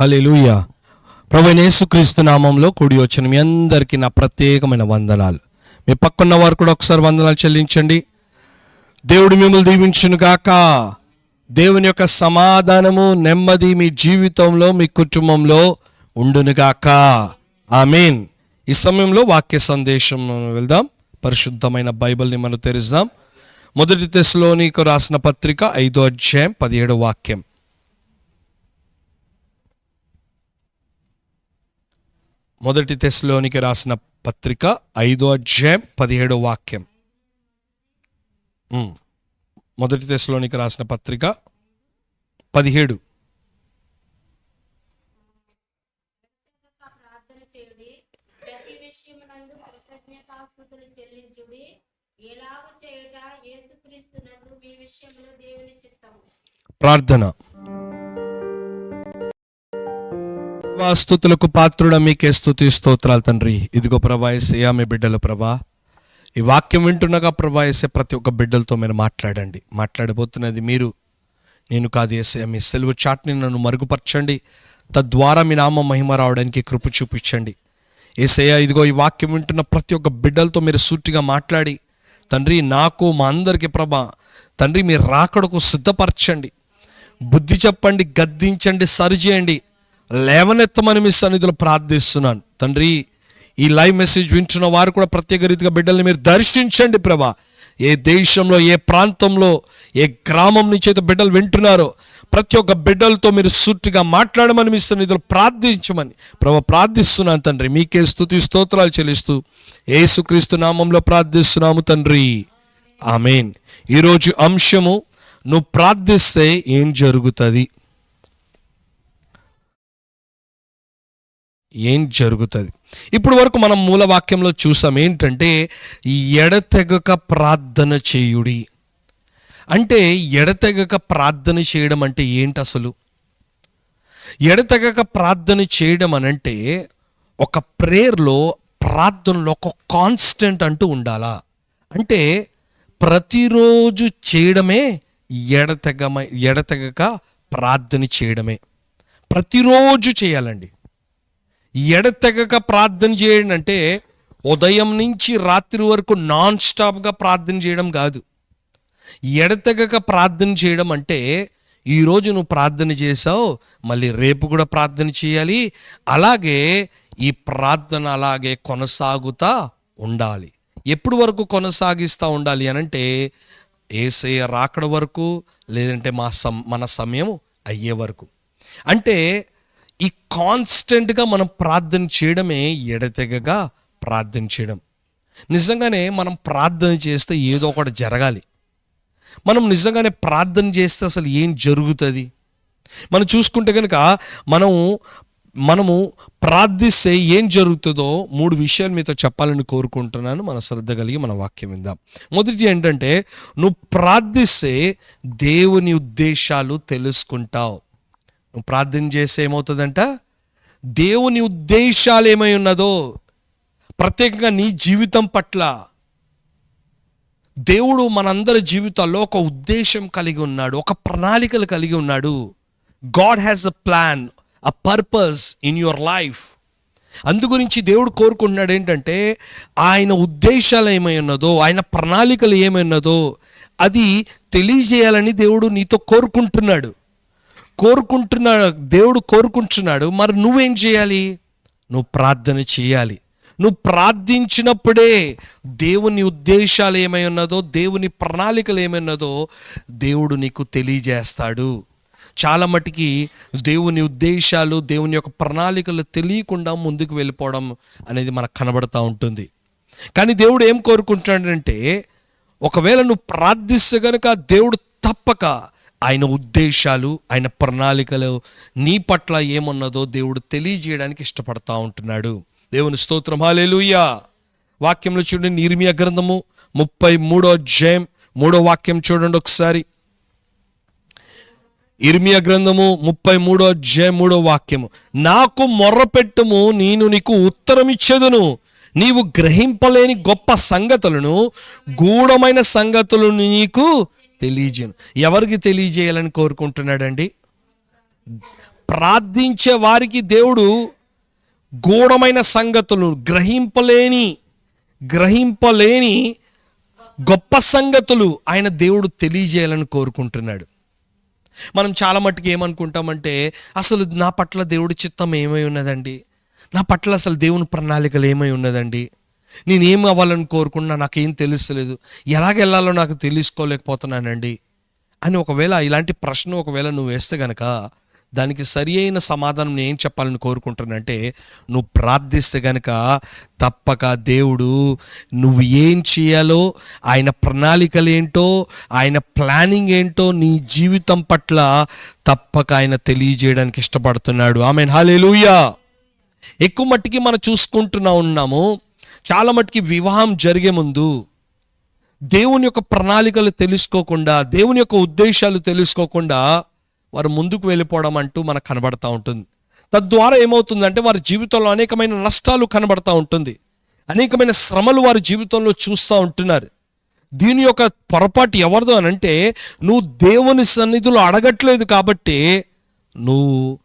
హల్లెలూయా. ప్రభు యేసుక్రీస్తు నామంలో కూడి వచ్చిన మీ అందరికీ నా ప్రత్యేకమైన వందనాలు. మీ పక్కన్న వారు కూడా ఒకసారి వందనాలు చెల్లించండి. దేవుడు మిమ్మల్ని దీవించును గాక. దేవుని యొక్క సమాధానము నెమ్మది మీ జీవితంలో మీ కుటుంబంలో ఉండును గాక. మీన్ ఈ సమయంలో వాక్య సందేశం వెళ్దాం. పరిశుద్ధమైన బైబిల్ని మనం తెరుద్దాం మొదటి తెశలోనికి రాసిన పత్రిక ఐదో అధ్యాయం పదిహేడు వాక్యం. మొదటి తెశలోనికి రాసిన పత్రిక ఐదో అధ్యాయం పదిహేడో వాక్యం. మొదటి తెశలోనికి రాసిన పత్రిక పదిహేడు. ప్రార్థన. స్తుతులకు పాత్రుడ మీకే స్థుతి స్తోత్రాలు తండ్రి. ఇదిగో ప్రభా ఏసయ్యా మీ బిడ్డలు ప్రభా. ఈ వాక్యం వింటున్నగా ప్రభా ఏసే ప్రతి ఒక్క బిడ్డలతో మీరు మాట్లాడండి. మాట్లాడబోతున్నది మీరు. నేను కాదు ఏసయ్య మీ సెలవు చాట్ని నన్ను మరుగుపరచండి. తద్వారా మీ నామ మహిమ రావడానికి కృప చూపించండి. ఏసయ్య ఇదిగో ఈ వాక్యం వింటున్న ప్రతి ఒక్క బిడ్డలతో మీరు సూటిగా మాట్లాడి. తండ్రి నాకు మా అందరికీ ప్రభా తండ్రి మీ రాకడకు సిద్ధపరచండి. బుద్ధి చెప్పండి గద్దించండి సరిచేయండి లేవనెత్తమని మీ సన్నిధిలో ప్రార్థిస్తున్నాను. తండ్రి ఈ లైవ్ మెసేజ్ వింటున్న వారు కూడా ప్రత్యేక రీతిగా బిడ్డల్ని మీరు దర్శించండి ప్రభా. ఏ దేశంలో ఏ ప్రాంతంలో ఏ గ్రామం నుంచి అయితే బిడ్డలు వింటున్నారో ప్రతి ఒక్క బిడ్డలతో మీరు సూటిగా మాట్లాడమని మీ సన్నిధిలో ప్రార్థించమని ప్రభా ప్రార్థిస్తున్నాను తండ్రి. మీకే స్థుతి స్తోత్రాలు చెల్లిస్తూ ఏసుక్రీస్తు నామంలో ప్రార్థిస్తున్నాము తండ్రి. ఆమెన్. ఈరోజు అంశము నువ్వు ప్రార్థిస్తే ఏం జరుగుతుంది? ఏం జరుగుతుంది? ఇప్పుడు వరకు మనం మూల వాక్యంలో చూసాం ఏంటంటే ఎడతెగక ప్రార్థన చేయుడి. అంటే ఎడతెగక ప్రార్థన చేయడం అంటే ఏంటి అసలు ఎడతెగక ప్రార్థన చేయడం అనంటే ఒక ప్రేయర్లో ప్రార్థనలో ఒక కాన్స్టెంట్ అంటూ ఉండాలా? అంటే ప్రతిరోజు చేయడమే ఎడతెగమ ఎడతెగక ప్రార్థన చేయడమే. ప్రతిరోజు చేయాలండి. ఎడతెగక ప్రార్థన చేయండి అంటే ఉదయం నుంచి రాత్రి వరకు నాన్ స్టాప్గా ప్రార్థన చేయడం కాదు. ఎడతెగక ప్రార్థన చేయడం అంటే ఈరోజు నువ్వు ప్రార్థన చేసావు మళ్ళీ రేపు కూడా ప్రార్థన చేయాలి అలాగే ఈ ప్రార్థన అలాగే కొనసాగుతా ఉండాలి. ఎప్పుడు వరకు కొనసాగిస్తూ ఉండాలి అనంటే ఏసయ్య రాకడ వరకు లేదంటే మా సం మన సమయం అయ్యే వరకు. అంటే ఈ కాన్స్టెంట్గా మనం ప్రార్థన చేయడమే ఎడతెగగా ప్రార్థన చేయడం. నిజంగానే మనం ప్రార్థన చేస్తే ఏదో ఒకటి జరగాలి. మనం నిజంగానే ప్రార్థన చేస్తే అసలు ఏం జరుగుతుంది? మనం చూసుకుంటే కనుక మనం మనము ప్రార్థిస్తే ఏం జరుగుతుందో మూడు విషయాలు మీతో చెప్పాలని కోరుకుంటున్నాను. మన శ్రద్ధ కలిగి మన వాక్యం విందాం. మొదటి ఏంటంటే నువ్వు ప్రార్థిస్తే దేవుని ఉద్దేశాలు తెలుసుకుంటావు. నువ్వు ప్రార్థన చేస్తే ఏమవుతుందంట? దేవుని ఉద్దేశాలు ఏమై ఉన్నదో ప్రత్యేకంగా నీ జీవితం పట్ల దేవుడు మనందరి జీవితాల్లో ఒక ఉద్దేశం కలిగి ఉన్నాడు ఒక ప్రణాళికలు కలిగి ఉన్నాడు. God has a plan a purpose in your life అందు గురించి దేవుడు కోరుకుంటున్నాడు ఏంటంటే ఆయన ఉద్దేశాలు ఏమై ఉన్నదో ఆయన ప్రణాళికలు ఏమై ఉన్నదో అది తెలియజేయాలని దేవుడు నీతో కోరుకుంటున్నాడు. కోరుకుంటున్నా దేవుడు కోరుకుంటున్నాడు మరి నువ్వేం చేయాలి? నువ్వు ప్రార్థన చేయాలి. నువ్వు ప్రార్థించినప్పుడే దేవుని ఉద్దేశాలు ఏమై ఉన్నదో దేవుని ప్రణాళికలు ఏమై ఉన్నదో దేవుడు నీకు తెలియజేస్తాడు. చాలా మటుకి దేవుని ఉద్దేశాలు దేవుని యొక్క ప్రణాళికలు తెలియకుండా ముందుకు వెళ్ళిపోవడం అనేది మనకు కనబడతా ఉంటుంది. కానీ దేవుడు ఏం కోరుకుంటున్నాడంటే ఒకవేళ నువ్వు ప్రార్థిస్తే గనక దేవుడు తప్పక ఆయన ఉద్దేశాలు ఆయన ప్రణాళికలు నీ పట్ల ఏమున్నదో దేవుడు తెలియజేయడానికి ఇష్టపడతా ఉంటున్నాడు. దేవుని స్తోత్రం. హాలేలుయ్యా వాక్యంలో చూడండి నిర్మియా గ్రంథము ముప్పై మూడో అధ్యాయం మూడో వాక్యం చూడండి ఒకసారి. ఇర్మియా గ్రంథము ముప్పై మూడో అధ్యాయం మూడో వాక్యము. నాకు మొర్రపెట్టుము నేను నీకు ఉత్తరం ఇచ్చేదను నీవు గ్రహింపలేని గొప్ప సంగతులను గూఢమైన సంగతులను నీకు తెలియజేయను. ఎవరికి తెలియజేయాలని కోరుకుంటున్నాడండి? ప్రార్థించే వారికి దేవుడు గూఢమైన సంగతులు గ్రహింపలేని గ్రహింపలేని గొప్ప సంగతులు ఆయన దేవుడు తెలియజేయాలని కోరుకుంటున్నాడు. మనం చాలా మట్టుకు ఏమనుకుంటామంటే అసలు నా పట్ల దేవుడి చిత్తం ఏమై ఉన్నదండి? నా పట్ల అసలు దేవుని ప్రణాళికలు ఏమై ఉన్నదండి? నేనేం అవ్వాలని కోరుకున్నా నాకేం తెలుస్తలేదు. ఎలాగ వెళ్ళాలో నాకు తెలుసుకోలేకపోతున్నానండి అని ఒకవేళ ఇలాంటి ప్రశ్న ఒకవేళ నువ్వు వేస్తే గనక దానికి సరి అయిన సమాధానం నేను ఏం చెప్పాలని కోరుకుంటున్నానంటే నువ్వు ప్రార్థిస్తే గనక తప్పక దేవుడు నువ్వు ఏం చేయాలో ఆయన ప్రణాళికలు ఏంటో ఆయన ప్లానింగ్ ఏంటో నీ జీవితం పట్ల తప్పక ఆయన తెలియజేయడానికి ఇష్టపడుతున్నాడు. ఆమె హాలేలుయా ఎక్కువ మట్టికి మనం చూసుకుంటున్నా ఉన్నాము. చాలా మటుకి వివాహం జరిగే ముందు దేవుని యొక్క ప్రణాళికలు తెలుసుకోకుండా దేవుని యొక్క ఉద్దేశాలు తెలుసుకోకుండా వారు ముందుకు వెళ్ళిపోవడం అంటూ మనకు కనబడతా ఉంటుంది. తద్వారా ఏమవుతుందంటే వారి జీవితంలో అనేకమైన నష్టాలు కనబడతా ఉంటుంది. అనేకమైన శ్రమలు వారి జీవితంలో చూస్తూ ఉంటున్నారు. దీని యొక్క పొరపాటు ఎవరిదో అని అంటే నువ్వు దేవుని సన్నిధిలో అడగట్లేదు కాబట్టి నువ్వు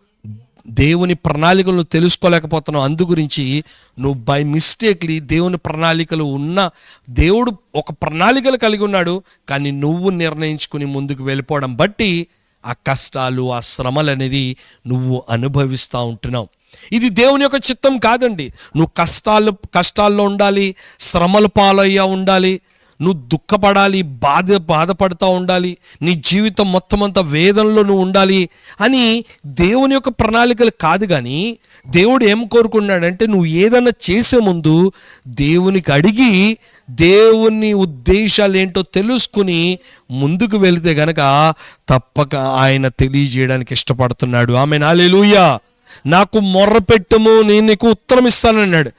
దేవుని ప్రణాళికలు తెలుసుకోలేకపోతున్నావు. అందు గురించి నువ్వు బై మిస్టేక్లీ దేవుని ప్రణాళికలు ఉన్న దేవుడు ఒక ప్రణాళికలు కలిగి ఉన్నాడు కానీ నువ్వు నిర్ణయించుకుని ముందుకు వెళ్ళిపోవడం బట్టి ఆ కష్టాలు ఆ శ్రమలు అనేది నువ్వు అనుభవిస్తూ ఉంటున్నావు. ఇది దేవుని యొక్క చిత్తం కాదండి. నువ్వు కష్టాలు కష్టాల్లో ఉండాలి శ్రమలు పాలయ్యా ఉండాలి నువ్వు దుఃఖపడాలి బాధ బాధపడుతూ ఉండాలి నీ జీవితం మొత్తం అంతా వేదనలో నువ్వు ఉండాలి అని దేవుని యొక్క ప్రణాళికలు కాదు కానీ దేవుడు ఏం కోరుకున్నాడంటే నువ్వు ఏదైనా చేసే ముందు దేవునికి అడిగి దేవుని ఉద్దేశాలు ఏంటో తెలుసుకుని ముందుకు వెళితే గనక తప్పక ఆయన తెలియజేయడానికి ఇష్టపడుతున్నాడు. ఆమె నాలేలుయా నాకు మొర్ర పెట్టము నేను నీకు ఉత్తరం ఇస్తానన్నాడు.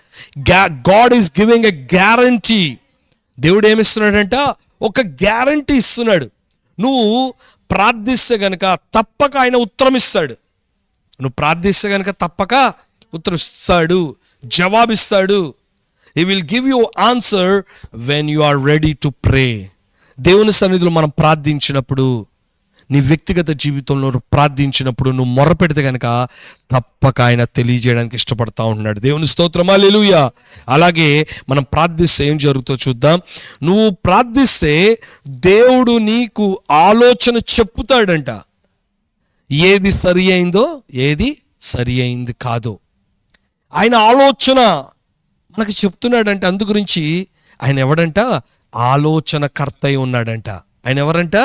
God is giving a guarantee దేవుడు ఏమిస్తున్నాడంట ఒక గ్యారంటీ ఇస్తున్నాడు. నువ్వు ప్రార్థిస్తే గనక తప్పక ఆయన ఉత్తరం ఇస్తాడు నువ్వు ప్రార్థిస్తే గనక తప్పక ఉత్తరిస్తాడు జవాబిస్తాడు. He will give you answer when you are ready to pray దేవుని సన్నిధిలో మనం ప్రార్థించినప్పుడు నీ వ్యక్తిగత జీవితంలో ప్రార్థించినప్పుడు నువ్వు మొరపెడితే కనుక తప్పక ఆయన తెలియజేయడానికి ఇష్టపడతా ఉన్నాడు దేవుని స్తోత్రమా లేలుయా అలాగే మనం ప్రార్థిస్తే ఏం జరుగుతో చూద్దాం. నువ్వు ప్రార్థిస్తే దేవుడు నీకు ఆలోచన చెప్పుతాడంట. ఏది సరి అయిందో ఏది సరి అయింది కాదో. ఆయన ఆలోచన మనకు చెప్తున్నాడంటే. అందు గురించి ఆయన ఎవడంట? ఆలోచనకర్త అయి ఉన్నాడంట. ఆయన ఎవరంట?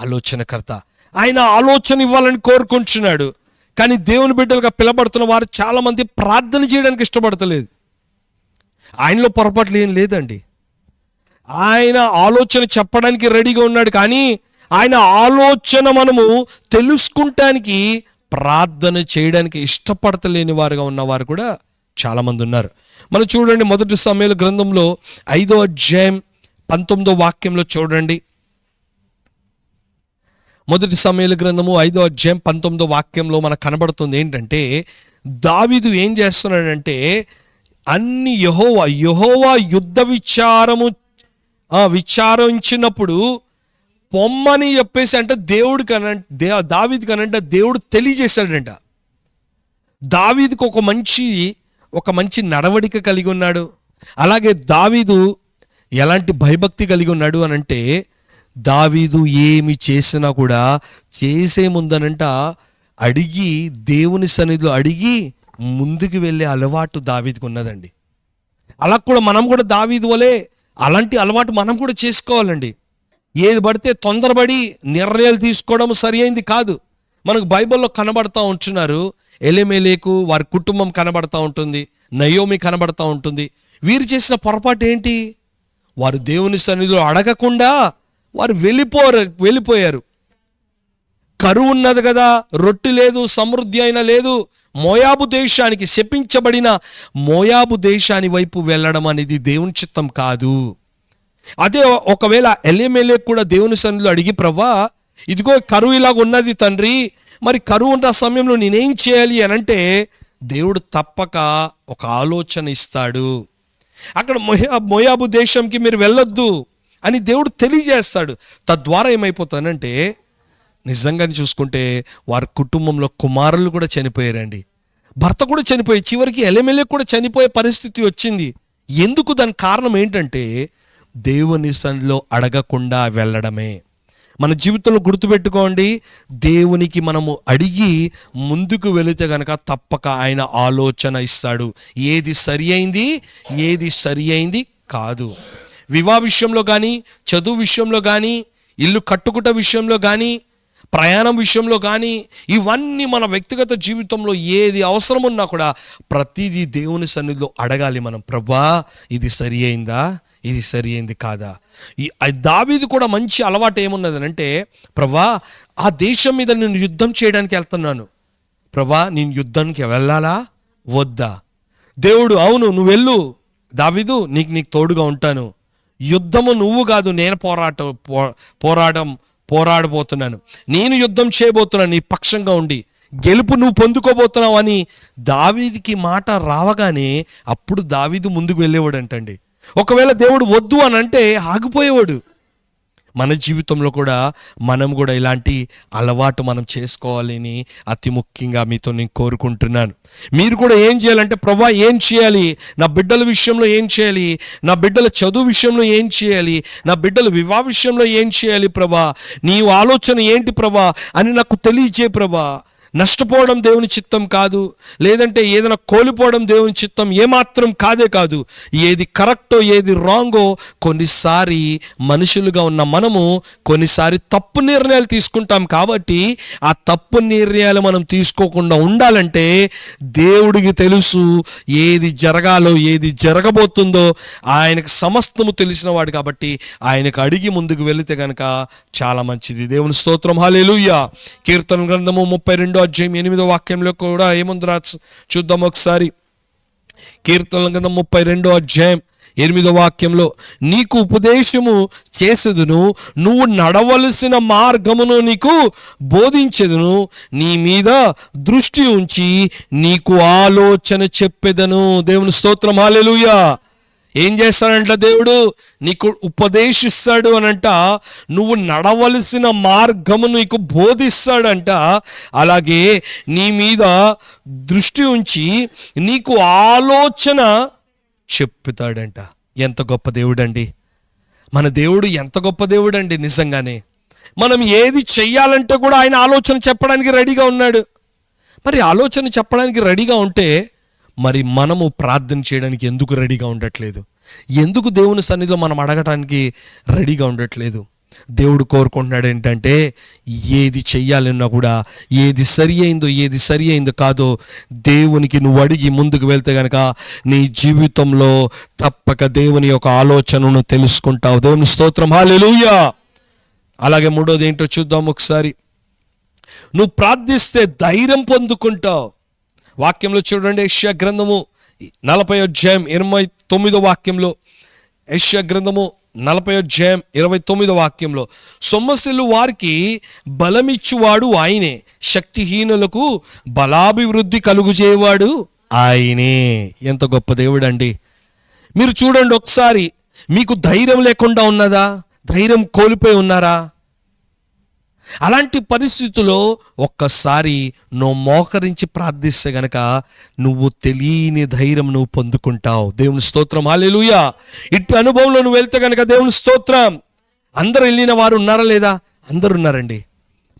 ఆలోచనకర్త. ఆయన ఆలోచన ఇవ్వాలని కోరుకుంటున్నాడు. కానీ దేవుని బిడ్డలుగా పిలబడుతున్న వారు చాలామంది ప్రార్థన చేయడానికి ఇష్టపడతలేదు. ఆయనలో పొరపాట్లు ఏం లేదండి. ఆయన ఆలోచన చెప్పడానికి రెడీగా ఉన్నాడు కానీ ఆయన ఆలోచన మనము తెలుసుకుంటానికి ప్రార్థన చేయడానికి ఇష్టపడతలేని వారుగా ఉన్నవారు కూడా చాలామంది ఉన్నారు. మనం చూడండి మొదటి సమయాల గ్రంథంలో ఐదో అధ్యాయం పంతొమ్మిదో వాక్యంలో చూడండి. మొదటి సమయాల గ్రంథము ఐదో అధ్యాయం పంతొమ్మిదో వాక్యంలో మనకు కనబడుతుంది ఏంటంటే దావీదు ఏం చేస్తున్నాడంటే అన్ని యహోవా యహోవా యుద్ధ విచారము విచారించినప్పుడు పొమ్మని చెప్పేసి అంటే దేవుడు కనంట దే దావీది కనంట దేవుడు తెలియజేశాడంట. దావీదుకు ఒక మంచి ఒక మంచి నడవడిక కలిగి ఉన్నాడు. అలాగే దావీదు ఎలాంటి భయభక్తి కలిగి ఉన్నాడు అని అంటే దావీదు ఏమి చేసినా కూడా చేసే ముందనంట అడిగి దేవుని సన్నిధిలో అడిగి ముందుకు వెళ్ళే అలవాటు దావీదుకు ఉన్నదండి. అలా కూడా మనం కూడా దావీదు వలే అలాంటి అలవాటు మనం కూడా చేసుకోవాలండి. ఏది పడితే తొందరపడి నిర్ణయాలు తీసుకోవడం సరి అయింది కాదు. మనకు బైబిల్లో కనబడతా ఉంటున్నారు. ఎలెమెలేకు వారి కుటుంబం కనబడతా ఉంటుంది. నయోమి కనబడతా ఉంటుంది. వీరు చేసిన పొరపాటు ఏంటి? వారు దేవుని సన్నిధిలో అడగకుండా వారు వెళ్ళిపోరు వెళ్ళిపోయారు. కరువు ఉన్నది కదా రొట్టె లేదు సమృద్ధి అయినా లేదు. మోయాబు దేశానికి శపించబడిన మోయాబు దేశాని వైపు వెళ్ళడం అనేది దేవుని చిత్తం కాదు. అదే ఒకవేళ ఎల్ఎంఎల్ఏ కూడా దేవుని సన్నిధిలో అడిగి ప్రవ్వా ఇదిగో కరువు ఇలాగ ఉన్నది తండ్రి మరి కరువు ఉన్న సమయంలో నేనేం చేయాలి అని అంటే దేవుడు తప్పక ఒక ఆలోచన ఇస్తాడు. అక్కడ మొయా మోయాబు దేశంకి మీరు వెళ్ళొద్దు. అని దేవుడు తెలియజేస్తాడు. తద్వారా ఏమైపోతానంటే నిజంగా చూసుకుంటే వారి కుటుంబంలో కుమారులు కూడా చనిపోయారండి. భర్త కూడా చనిపోయి చివరికి ఎలమెల్లి కూడా చనిపోయే పరిస్థితి వచ్చింది. ఎందుకు దాని కారణం ఏంటంటే దేవుని సన్నిలో అడగకుండా వెళ్ళడమే. మన జీవితంలో గుర్తుపెట్టుకోండి దేవునికి మనము అడిగి ముందుకు వెళితే గనక తప్పక ఆయన ఆలోచన ఇస్తాడు. ఏది సరి అయింది ఏది సరి అయింది కాదు. వివాహ విషయంలో కానీ చదువు విషయంలో కానీ ఇల్లు కట్టుకుట విషయంలో కానీ ప్రయాణం విషయంలో కానీ ఇవన్నీ మన వ్యక్తిగత జీవితంలో ఏది అవసరం ఉన్నా కూడా ప్రతిదీ దేవుని సన్నిధిలో అడగాలి మనం. ప్రభా ఇది సరి అయిందా? ఇది సరి అయింది కాదా? ఈ దావీది కూడా మంచి అలవాటు ఏమున్నది అంటే ప్రభా ఆ దేశం మీద నేను యుద్ధం చేయడానికి వెళ్తున్నాను. ప్రభా నేను యుద్ధానికి వెళ్ళాలా? వద్దా? దేవుడు అవును నువ్వు వెళ్ళు దావీదు నీకు నీకు తోడుగా ఉంటాను. యుద్ధము నువ్వు కాదు నేను పోరాట పో- పోరాటం పోరాడబోతున్నాను. నేను యుద్ధం చేయబోతున్నాను నీ పక్షంగా ఉండి. గెలుపు నువ్వు పొందుకోబోతున్నావు అని దావీదికి మాట రావగానే అప్పుడు దావీదు ముందుకు వెళ్ళేవాడు అంటండి ఒకవేళ దేవుడు వద్దు అని అంటే ఆగిపోయేవాడు. మన జీవితంలో కూడా మనం కూడా ఇలాంటి అలవాటు మనం చేసుకోవాలని అతి ముఖ్యంగా మీతో నేను కోరుకుంటున్నాను. మీరు కూడా ఏం చేయాలంటే ప్రభా ఏం చేయాలి? నా బిడ్డల విషయంలో ఏం చేయాలి? నా బిడ్డల చదువు విషయంలో ఏం చేయాలి? నా బిడ్డల వివాహ విషయంలో ఏం చేయాలి ప్రభా? నీ ఆలోచన ఏంటి ప్రభా? అని నాకు తెలియజే ప్రభా. నష్టపోవడం దేవుని చిత్తం కాదు. లేదంటే ఏదైనా కోల్పోవడం దేవుని చిత్తం ఏమాత్రం కాదే కాదు. ఏది కరెక్టో ఏది రాంగో కొన్నిసారి మనుషులుగా ఉన్న మనము కొన్నిసారి తప్పు నిర్ణయాలు తీసుకుంటాం కాబట్టి ఆ తప్పు నిర్ణయాలు మనం తీసుకోకుండా ఉండాలంటే దేవుడికి తెలుసు ఏది జరగాలో ఏది జరగబోతుందో. ఆయనకు సమస్తము తెలిసిన వాడు కాబట్టి ఆయనకు అడిగి ముందుకు వెళితే కనుక చాలా మంచిది. దేవుని స్తోత్రం. హాలేలుయ్యా కీర్తన గ్రంథము ముప్పై రెండో అధ్యాయం ఎనిమిదో వాక్యంలో కూడా ఏముంది రా చూద్దాం ఒకసారి. కీర్తనల కింద ముప్పై రెండో అధ్యాయం ఎనిమిదో వాక్యంలో నీకు ఉపదేశము చేసేదును నువ్వు నడవలసిన మార్గమును నీకు బోధించేదును నీ మీద దృష్టి ఉంచి నీకు ఆలోచన చెప్పేదను. దేవుని స్తోత్రం. హాలెలుయా ఏం చేస్తాడంట దేవుడు? నీకు ఉపదేశిస్తాడు అనంట నువ్వు నడవలసిన మార్గము నీకు బోధిస్తాడంట. అలాగే నీ మీద దృష్టి ఉంచి నీకు ఆలోచన చెప్పుతాడంట ఎంత గొప్ప దేవుడండి. మన దేవుడు ఎంత గొప్ప దేవుడండి నిజంగానే. మనం ఏది చెయ్యాలంటే కూడా ఆయన ఆలోచన చెప్పడానికి రెడీగా ఉన్నాడు. మరి ఆలోచన చెప్పడానికి రెడీగా ఉంటే మరి మనము ప్రార్థన చేయడానికి ఎందుకు రెడీగా ఉండట్లేదు? ఎందుకు దేవుని సన్నిధిలో మనం అడగటానికి రెడీగా ఉండట్లేదు? దేవుడు కోరుకుంటున్నాడు ఏంటంటే ఏది చెయ్యాలన్నా కూడా ఏది సరి అయిందో ఏది సరి అయిందో కాదో దేవునికి నువ్వు అడిగి ముందుకు వెళ్తే గనక నీ జీవితంలో తప్పక దేవుని యొక్క ఆలోచనను తెలుసుకుంటావు. దేవుని స్తోత్రం. హాలెలుయా అలాగే మూడోది ఏంటో చూద్దాం ఒకసారి. నువ్వు ప్రార్థిస్తే ధైర్యం పొందుకుంటావు. వాక్యంలో చూడండి యష్యా గ్రంథము నలభై అధ్యాయం ఇరవై తొమ్మిదో వాక్యంలో యష్యా గ్రంథము నలభై అధ్యాయం ఇరవై తొమ్మిదో వాక్యంలో సొమ్మసిల్లు వారికి బలమిచ్చువాడు ఆయనే శక్తిహీనులకు బలాభివృద్ధి కలుగుజేవాడు ఆయనే. ఎంత గొప్ప దేవుడు అండి మీరు చూడండి ఒకసారి మీకు ధైర్యం లేకుండా ఉన్నదా? ధైర్యం కోల్పోయి ఉన్నారా? అలాంటి పరిస్థితుల్లో ఒక్కసారి నువ్వు మోకరించి ప్రార్థిస్తే గనక నువ్వు తెలియని ధైర్యం నువ్వు పొందుకుంటావు. దేవుని స్తోత్రం. హాలేలుయా ఇట్టి అనుభవంలో నువ్వు వెళ్తే గనక దేవుని స్తోత్రం. అందరు వెళ్ళిన వారు ఉన్నారా లేదా? అందరు ఉన్నారండి.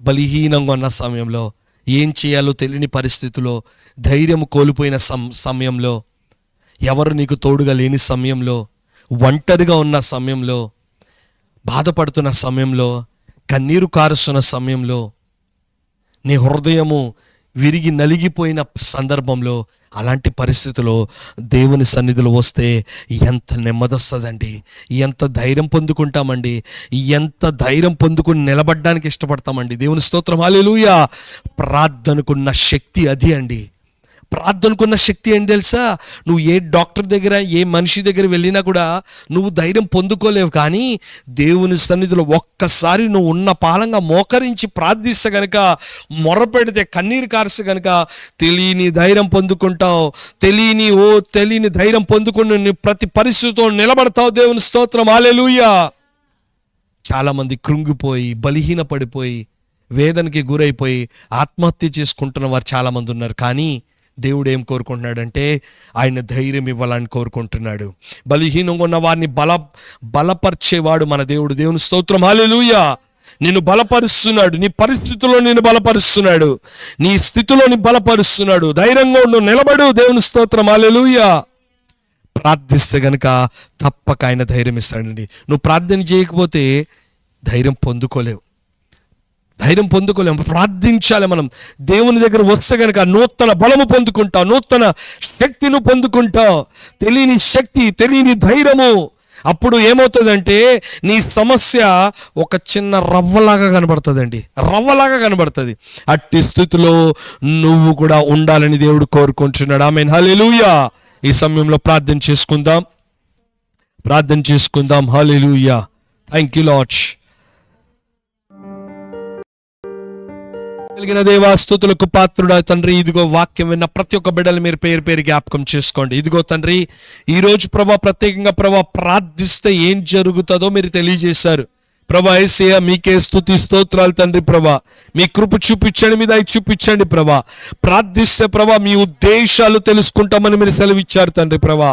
బలిహీనంగా ఉన్న సమయంలో ఏం చేయాలో తెలియని పరిస్థితిలో ధైర్యం కోల్పోయిన సం సమయంలో ఎవరు నీకు తోడుగా లేని సమయంలో ఒంటరిగా ఉన్న సమయంలో బాధపడుతున్న సమయంలో కన్నీరు కారుస్తున్న సమయంలో నీ హృదయము విరిగి నలిగిపోయిన సందర్భంలో అలాంటి పరిస్థితిలో దేవుని సన్నిధిలో వస్తే ఎంత నెమ్మదొస్తుందండి. ఎంత ధైర్యం పొందుకుంటామండి. ఎంత ధైర్యం పొందుకుని నిలబడడానికి ఇష్టపడతామండి. దేవుని స్తోత్రం. హాలేలుయా ప్రార్థనకున్న శక్తి అది అండి. ప్రార్థనకున్న శక్తి ఏంటి తెలుసా? నువ్వు ఏ డాక్టర్ దగ్గర ఏ మనిషి దగ్గర వెళ్ళినా కూడా నువ్వు ధైర్యం పొందుకోలేవు. కానీ దేవుని సన్నిధిలో ఒక్కసారి నువ్వు ఉన్న పాలంగా మోకరించి ప్రార్థిస్తే గనక మొరపెడితే కన్నీరు కారిస్తే గనక తెలియని ధైర్యం పొందుకుంటావు. తెలియని ఓ తెలియని ధైర్యం పొందుకుని ప్రతి పరిస్థితితో నిలబడతావు. దేవుని స్తోత్రం. ఆలెలుయ్యా చాలామంది కృంగిపోయి బలహీన పడిపోయి వేదనకి గురైపోయి ఆత్మహత్య చేసుకుంటున్న వారు చాలామంది ఉన్నారు. కానీ దేవుడు ఏం కోరుకుంటున్నాడంటే ఆయన ధైర్యం ఇవ్వాలని కోరుకుంటున్నాడు. బలహీనంగా ఉన్న వారిని బల బలపరిచేవాడు మన దేవుడు. దేవుని స్తోత్రం. హాలెలూయా నిన్ను బలపరుస్తున్నాడు. నీ పరిస్థితుల్లో నిన్ను బలపరుస్తున్నాడు. నీ స్థితిలో నీ బలపరుస్తున్నాడు. ధైర్యంగా ఉండు నిలబడు. దేవుని స్తోత్రం. హాలెలూయా ప్రార్థిస్తే గనక తప్పక ఆయన ధైర్యం ఇస్తాడండి. నువ్వు ప్రార్థన చేయకపోతే ధైర్యం పొందుకోలేవు. ధైర్యం పొందుకోలేము ప్రార్థించాలి మనం. దేవుని దగ్గర వస్తే కనుక నూతన బలము పొందుకుంటాం నూతన శక్తిని పొందుకుంటాం. తెలియని శక్తి తెలియని ధైర్యము. అప్పుడు ఏమవుతుందంటే నీ సమస్య ఒక చిన్న రవ్వలాగా కనబడుతుందండి. రవ్వలాగా కనబడుతుంది. అట్టి స్థితిలో నువ్వు కూడా ఉండాలని దేవుడు కోరుకుంటున్నాడు. ఆమె హలెలుయా ఈ సమయంలో ప్రార్థన చేసుకుందాం. ప్రార్థన చేసుకుందాం. హలెలుయా థ్యాంక్ యూ లాడ్స్ కలిగిన దేవాస్తుతులకు పాత్రుడా తండ్రి. ఇదిగో వాక్యం విన్న ప్రతి ఒక్క బిడ్డలు మీరు పేరు పేరు జ్ఞాపకం చేసుకోండి. ఇదిగో తండ్రి ఈ రోజు ప్రభా ప్రత్యేకంగా ప్రభా ప్రార్థిస్తే ఏం జరుగుతుందో మీరు తెలియజేశారు. ప్రభా ఏసయ్య మీకే స్థుతి స్తోత్రాలు తండ్రి ప్రభా. మీ కృప చూపించండి మీద చూపించండి ప్రభా. ప్రార్థిస్తే ప్రభా మీ ఉద్దేశాలు తెలుసుకుంటామని మీరు సెలవిచ్చారు తండ్రి ప్రభా.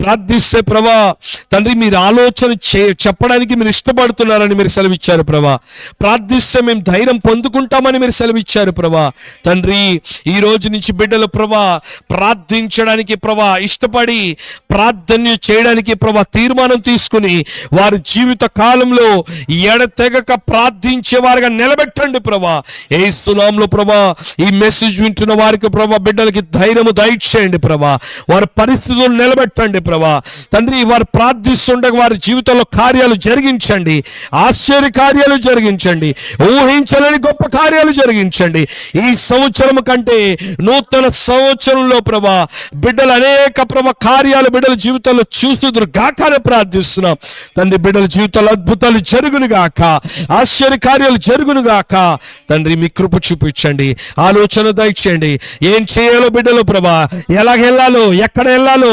ప్రార్థిస్తే ప్రభా తండ్రి మీరు ఆలోచన చే చెప్పడానికి మీరు ఇష్టపడుతున్నారని మీరు సెలవిచ్చారు ప్రభా. ప్రార్థిస్తే మేము ధైర్యం పొందుకుంటామని మీరు సెలవిచ్చారు ప్రభా. తండ్రి ఈ రోజు నుంచి బిడ్డలు ప్రభా ప్రార్థించడానికి ప్రభా ఇష్టపడి ప్రార్థన చేయడానికి ప్రభా తీర్మానం తీసుకుని వారి జీవిత కాలంలో ఎడతెగక ప్రార్థించే వారిగా నిలబెట్టండి ప్రభా. ఏ సునాంలో ప్రభా ఈ మెసేజ్ వింటున్న వారికి ప్రభా బిడ్డలకి ధైర్యము దయచేయండి ప్రభా. వారి పరిస్థితులు నిలబెట్టండి ప్రభా. తండ్రి వారు ప్రార్థిస్తుండగా వారి జీవితంలో కార్యాలు జరిగించండి. ఆశ్చర్య కార్యాలు జరిగించండి. ఊహించలేని గొప్ప కార్యాలు జరిగించండి. ఈ సంవత్సరం కంటే నూతన సంవత్సరంలో ప్రభా బిడ్డలు అనేక ప్రభ కార్యాలు బిడ్డల జీవితంలో చూస్తున్నారు గాకానే ప్రార్థిస్తున్నాం. తండ్రి బిడ్డల జీవితంలో అద్భుతాలు జరుగు జరుగునుగాక ఆశ్చర్య కార్యాలు తండ్రి మీ కృప చూపించండి. ఆలోచన దయచేయండి. ఏం చేయాలో బిడ్డలు ప్రభా? ఎలా వెళ్ళాలో? ఎక్కడ వెళ్ళాలో?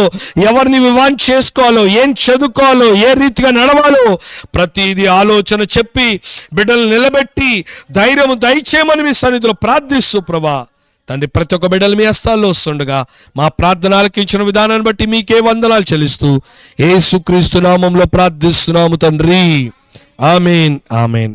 ఎవరిని వివాహం చేసుకోవాలో? ఏం చదువుకోవాలో? ఏ రీతిగా నడవాలో? ప్రతిదీ ఆలోచన చెప్పి బిడ్డలు నిలబెట్టి ధైర్యం దయచేయమని మీ సన్నిధిలో ప్రార్థిస్తూ ప్రభా. తండ్రి ప్రతి ఒక్క బిడ్డలు మీ హస్తాల్లో వస్తుండగా మా ప్రార్థనలకు ఇచ్చిన విధానాన్ని బట్టి మీకే వందనాలు చెల్లిస్తూ ఏ నామంలో ప్రార్థిస్తున్నాము తండ్రి. Amen amen